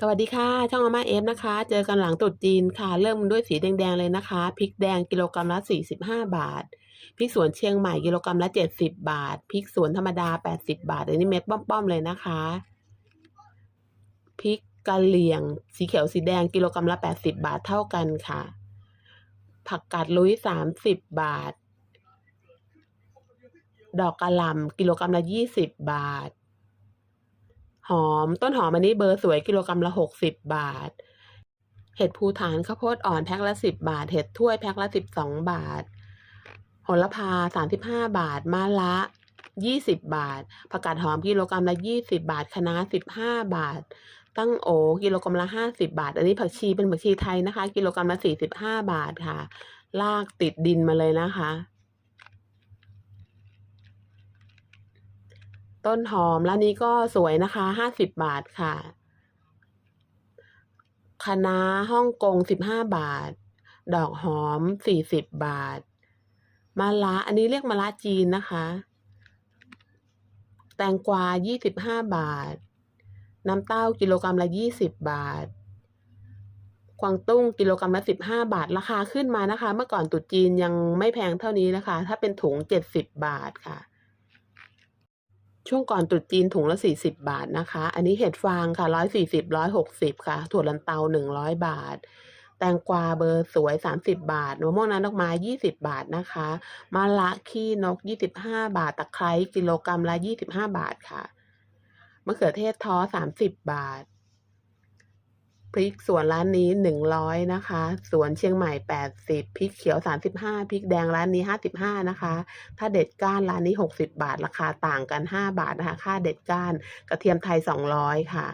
สวัสดีค่ะ ช่องอาม่าเอฟนะคะ เจอกันหลังตรุษจีนค่ะ เริ่มด้วยสีแดงๆเลยนะคะพริกแดงกิโลกรัมละ 45 บาทพริกสวนเชียงใหม่กิโลกรัมละ 70 บาทพริกสวนธรรมดา 80 บาทอันนี้เม็ดป้อมๆเลยนะคะพริกกะเหรี่ยง สีเขียวสีแดงกิโลกรัมละ 80 บาทเท่ากันค่ะ ผักกาดลุย 30 บาท ดอกกระหล่ำกิโลกรัมละ 20 บาท หอมต้นหอมอันนี้เบอร์สวยกิโลกรัมละหกสิบบาท เห็ดภูฐานข้าวโพดอ่อนแพ็คละสิบบาท เห็ดถ้วยแพ็คละสิบสองบาทโหระพาสามสิบห้าบาทมะละยี่สิบบาท ผักกาดหอมกิโลกรัมละยี่สิบบาทคะน้าสิบห้าบาท ตั้งโอกิโลกรัมละห้าสิบาท อันนี้ผักชีเป็นผักชีไทยนะคะ กิโลกรัมละสี่สิบห้าบาทค่ะ ลากติดดินมาเลยนะคะ ต้นหอมร้านนี้ก็สวยนะคะห้าสิบบาทค่ะคะน้าฮ่องกงสิบห้าบาท ดอกหอมสี่สิบบาทมะละอันนี้เรียกมะละจีนนะคะ แตงกวายี่สิบห้าบาท น้ำเต้ากิโลกรัมละยี่สิบบาทกวางตุ้งกิโลกรัมละสิบห้าบาทราคาขึ้นมานะคะ เมื่อก่อนตรุษจีนยังไม่แพงเท่านี้นะคะ ถ้าเป็นถุงเจ็ดสิบบาทค่ะ ช่วงก่อนตรุษจีนถุงละสี่สิบบาทนะคะ อันนี้เห็ดฟางค่ะร้อยสี่สิบร้อยหกสิบค่ะ ถั่วลันเตาหนึ่งร้อยบาท แตงกวาเบอร์สวยสามสิบบาทมะม่วงน้ำดอกไม้ยี่สิบบาทนะคะมะละขี้นกยี่สิบห้าบาท ตะไคร้กิโลกรัมละยี่สิบห้าบาทค่ะ มะเขือเทศท้อสามสิบบาท พริกสวนร้านนี้หนึ่งร้อยนะคะ สวนเชียงใหม่แปดสิบพริกเขียวสามสิบห้าพริกแดงร้านนี้ห้าสิบห้านะคะ ถ้าเด็ดก้านร้านนี้หกสิบาท ราคาต่างกันห้าบาทนะคะ ค่าเด็ดก้านกระเทียมไทยสองร้อยค่ะ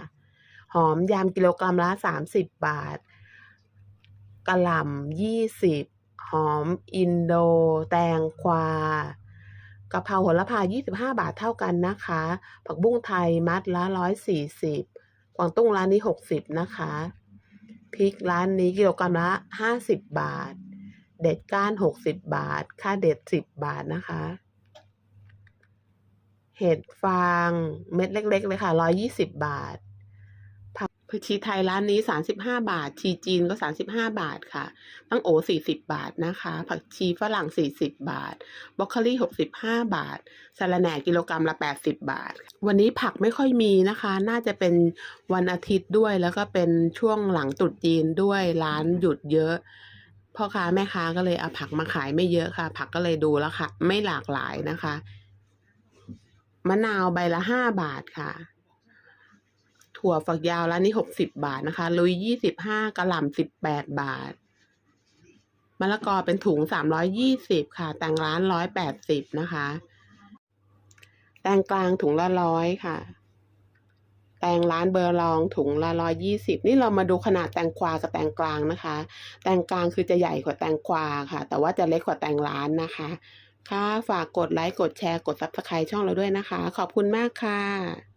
หอมยำกิโลกรัมละสามสิบบาทกระหล่ำยี่สิบหอมอินโด แตงกวากะเพราโหระพายี่สิบห้าบาทเท่ากันนะคะ ผักบุ้งไทยมัดละร้อยสี่สิบ กวางตุ้งร้านนี้หกสิบนะคะพริกร้านนี้กิโลกรัมละห้าสิบบาท เด็ดก้านหกสิบบาท ค่าเด็ดสิบบาทนะคะ เห็ดฟางเม็ดเล็ก ๆ เลยค่ะร้อยยี่สิบบาท ชีไทยร้านนี้สามสิบาท ชีจีนก็สามสิบาทค่ะ ตั้งโอสี่สิบาทนะคะ ผักชีฝรั่งสี่สิบาทบรอกโคลีหกสิบาบาทสะระแหน่กิโลกรัมละแปดสิบบาท วันนี้ผักไม่ค่อยมีนะคะ น่าจะเป็นวันอาทิตย์ด้วยแล้วก็เป็นช่วงหลังตรุษจีนด้วยร้านหยุดเยอะพ่อค้าแม่ค้าก็เลยเอาผักมาขายไม่เยอะค่ะ ผักก็เลยดูแล้วค่ะ ไม่หลากหลายนะคะ มะนาวใบละห้าบาทค่ะ ถั่วฝักยาวร้านนี้หกสิบบาทนะคะ ลุยยี่สิบห้ากระหล่ำสิบแปดบาท มะละกอเป็นถุงสามร้อยยี่สิบค่ะ แตงร้านร้อยแปดสิบนะคะ แตงกลางถุงละร้อยค่ะ แตงร้านเบอร์ลองถุงละร้อยยี่สิบนี่เรามาดูขนาดแตงกวากับแตงกลางนะคะ แตงกลางคือจะใหญ่กว่าแตงกวาค่ะ แต่ว่าจะเล็กกว่าแตงร้านนะคะ ค่ะ ฝากกดไลค์ กดแชร์ กดซับสไครต์ช่องเราด้วยนะคะ ขอบคุณมากค่ะ